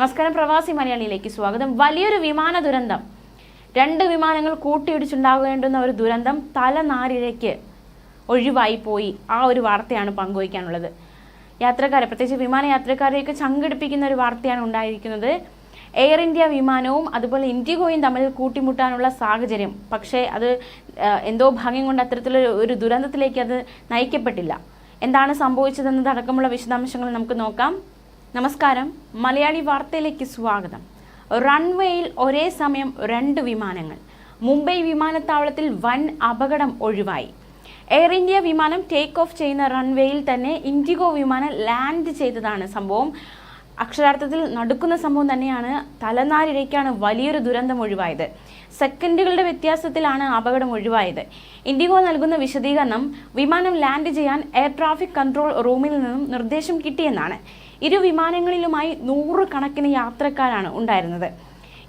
നമസ്കാരം പ്രവാസി മലയാളിയിലേക്ക് സ്വാഗതം. വലിയൊരു വിമാന ദുരന്തം. രണ്ട് വിമാനങ്ങൾ കൂട്ടിയിടിച്ചുണ്ടാകേണ്ടുന്ന ഒരു ദുരന്തം തലനാരിഴയ്ക്ക് ഒഴിവായി പോയി. ആ ഒരു വാർത്തയാണ് പങ്കുവയ്ക്കാനുള്ളത്. യാത്രക്കാരെ പ്രത്യേകിച്ച് വിമാന യാത്രക്കാരെയൊക്കെ ചങ്കടിപ്പിക്കുന്ന ഒരു വാർത്തയാണ് ഉണ്ടായിരിക്കുന്നത്. എയർ ഇന്ത്യ വിമാനവും അതുപോലെ ഇൻഡിഗോയും തമ്മിൽ കൂട്ടിമുട്ടാനുള്ള സാഹചര്യം. പക്ഷേ അത് എന്തോ ഭാഗ്യം കൊണ്ട് അത്തരത്തിലൊരു ഒരു ദുരന്തത്തിലേക്ക് അത് നയിക്കപ്പെട്ടില്ല. എന്താണ് സംഭവിച്ചതെന്നതടക്കമുള്ള വിശദാംശങ്ങൾ നമുക്ക് നോക്കാം. നമസ്കാരം. മലയാളി വാർത്തയിലേക്ക് സ്വാഗതം. റൺവേയിൽ ഒരേ സമയം രണ്ട് വിമാനങ്ങൾ. മുംബൈ വിമാനത്താവളത്തിൽ വൻ അപകടം ഒഴിവായി. എയർ ഇന്ത്യ വിമാനം ടേക്ക് ഓഫ് ചെയ്യുന്ന റൺവേയിൽ തന്നെ ഇൻഡിഗോ വിമാനം ലാൻഡ് ചെയ്തതാണ് സംഭവം. അക്ഷരാർത്ഥത്തിൽ നടക്കുന്ന സംഭവം തന്നെയാണ് തലനാരിഴയ്ക്കാണ് വലിയൊരു ദുരന്തം ഒഴിവായത്. സെക്കൻഡുകളുടെ വ്യത്യാസത്തിലാണ് അപകടം ഒഴിവായത്. ഇൻഡിഗോ നൽകുന്ന വിശദീകരണം വിമാനം ലാൻഡ് ചെയ്യാൻ എയർ ട്രാഫിക് കൺട്രോൾ റൂമിൽ നിന്നും നിർദ്ദേശം കിട്ടിയെന്നാണ്. ഇരു വിമാനങ്ങളിലുമായി നൂറുകണക്കിന് യാത്രക്കാരാണ് ഉണ്ടായിരുന്നത്.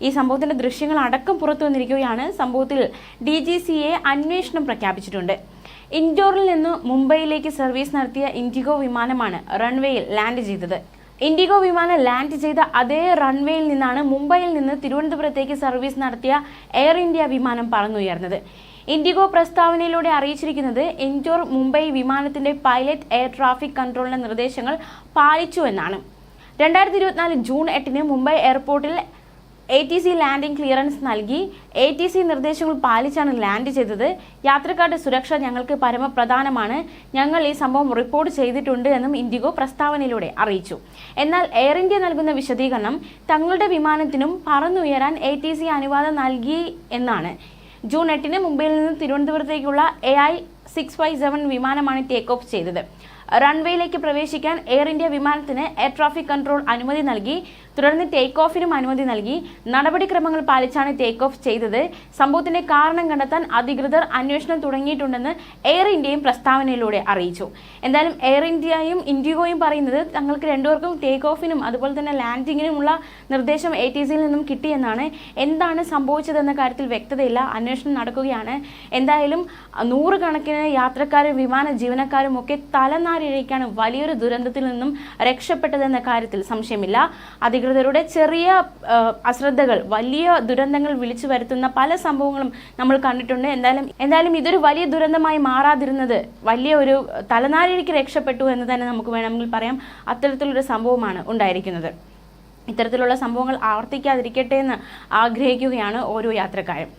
ഈ സംഭവത്തിന്റെ ദൃശ്യങ്ങൾ അടക്കം പുറത്തു വന്നിരിക്കുകയാണ്. സംഭവത്തിൽ ഡി ജി സി എ അന്വേഷണം പ്രഖ്യാപിച്ചിട്ടുണ്ട്. ഇൻഡോറിൽ നിന്ന് മുംബൈയിലേക്ക് സർവീസ് നടത്തിയ ഇൻഡിഗോ വിമാനമാണ് റൺവേയിൽ ലാൻഡ് ചെയ്തത്. ഇൻഡിഗോ വിമാനം ലാൻഡ് ചെയ്ത അതേ റൺവേയിൽ നിന്നാണ് മുംബൈയിൽ നിന്ന് തിരുവനന്തപുരത്തേക്ക് സർവീസ് നടത്തിയ എയർ ഇന്ത്യ വിമാനം പറന്നുയർന്നത്. ഇൻഡിഗോ പ്രസ്താവനയിലൂടെ അറിയിച്ചിരിക്കുന്നത് ഇൻഡോർ മുംബൈ വിമാനത്തിന്റെ പൈലറ്റ് എയർ ട്രാഫിക് കൺട്രോളിന്റെ നിർദ്ദേശങ്ങൾ പാലിച്ചു എന്നാണ്. രണ്ടായിരത്തി ഇരുപത്തിനാല് ജൂൺ എട്ടിന് മുംബൈ എയർപോർട്ടിൽ A T C landing clearance നൽകി എ ടി സി നിർദ്ദേശങ്ങൾ പാലിച്ചാണ് ലാൻഡ് ചെയ്തത്. യാത്രക്കാരുടെ സുരക്ഷ ഞങ്ങൾക്ക് പരമപ്രധാനമാണ്. ഞങ്ങൾ ഈ സംഭവം റിപ്പോർട്ട് ചെയ്തിട്ടുണ്ട് എന്നും ഇൻഡിഗോ പ്രസ്താവനയിലൂടെ അറിയിച്ചു. എന്നാൽ എയർ ഇന്ത്യ നൽകുന്ന വിശദീകരണം തങ്ങളുടെ വിമാനത്തിനും പറന്നുയരാൻ എ ടി സി അനുവാദം നൽകി എന്നാണ്. ജൂൺ എട്ടിന് മുംബൈയിൽ നിന്ന് തിരുവനന്തപുരത്തേക്കുള്ള A I six five seven വിമാനമാണ് ടേക്ക് ഓഫ് ചെയ്തത്. റൺവേയിലേക്ക് പ്രവേശിക്കാൻ എയർ ഇന്ത്യ വിമാനത്തിന് എയർ ട്രാഫിക് കൺട്രോൾ അനുമതി നൽകി. തുടർന്ന് ടേക്ക് ഓഫിനും അനുമതി നൽകി. നടപടിക്രമങ്ങൾ പാലിച്ചാണ് ടേക്ക് ഓഫ് ചെയ്തത്. സംഭവത്തിന്റെ കാരണം കണ്ടെത്താൻ അധികൃതർ അന്വേഷണം തുടങ്ങിയിട്ടുണ്ടെന്ന് എയർ ഇന്ത്യയും പ്രസ്താവനയിലൂടെ അറിയിച്ചു. എന്തായാലും എയർ ഇന്ത്യയും ഇൻഡിഗോയും പറയുന്നത് തങ്ങൾക്ക് രണ്ടുപേർക്കും ടേക്ക് ഓഫിനും അതുപോലെ തന്നെ ലാൻഡിങ്ങിനുമുള്ള നിർദ്ദേശം എ ടി സിയിൽ നിന്നും കിട്ടിയെന്നാണ്. എന്താണ് സംഭവിച്ചതെന്ന കാര്യത്തിൽ വ്യക്തതയില്ല. അന്വേഷണം നടക്കുകയാണ്. എന്തായാലും നൂറുകണക്കിന് യാത്രക്കാരും വിമാന ജീവനക്കാരും ഒക്കെ തലനാരിഴയ്ക്കാണ് വലിയൊരു ദുരന്തത്തിൽ നിന്നും രക്ഷപ്പെട്ടതെന്ന കാര്യത്തിൽ സംശയമില്ല. അധികൃതരുടെ ചെറിയ അശ്രദ്ധകൾ വലിയ ദുരന്തങ്ങൾ വിളിച്ചു വരുത്തുന്ന പല സംഭവങ്ങളും നമ്മൾ കണ്ടിട്ടുണ്ട്. എന്തായാലും എന്തായാലും ഇതൊരു വലിയ ദുരന്തമായി മാറാതിരുന്നത് വലിയ ഒരു തലനാരിഴയ്ക്ക് രക്ഷപ്പെട്ടു എന്ന് തന്നെ നമുക്ക് വേണമെങ്കിൽ പറയാം. അത്തരത്തിലൊരു സംഭവമാണ് ഉണ്ടായിരിക്കുന്നത്. ഇത്തരത്തിലുള്ള സംഭവങ്ങൾ ആവർത്തിക്കാതിരിക്കട്ടെ എന്ന് ആഗ്രഹിക്കുകയാണ് ഓരോ യാത്രക്കാരും.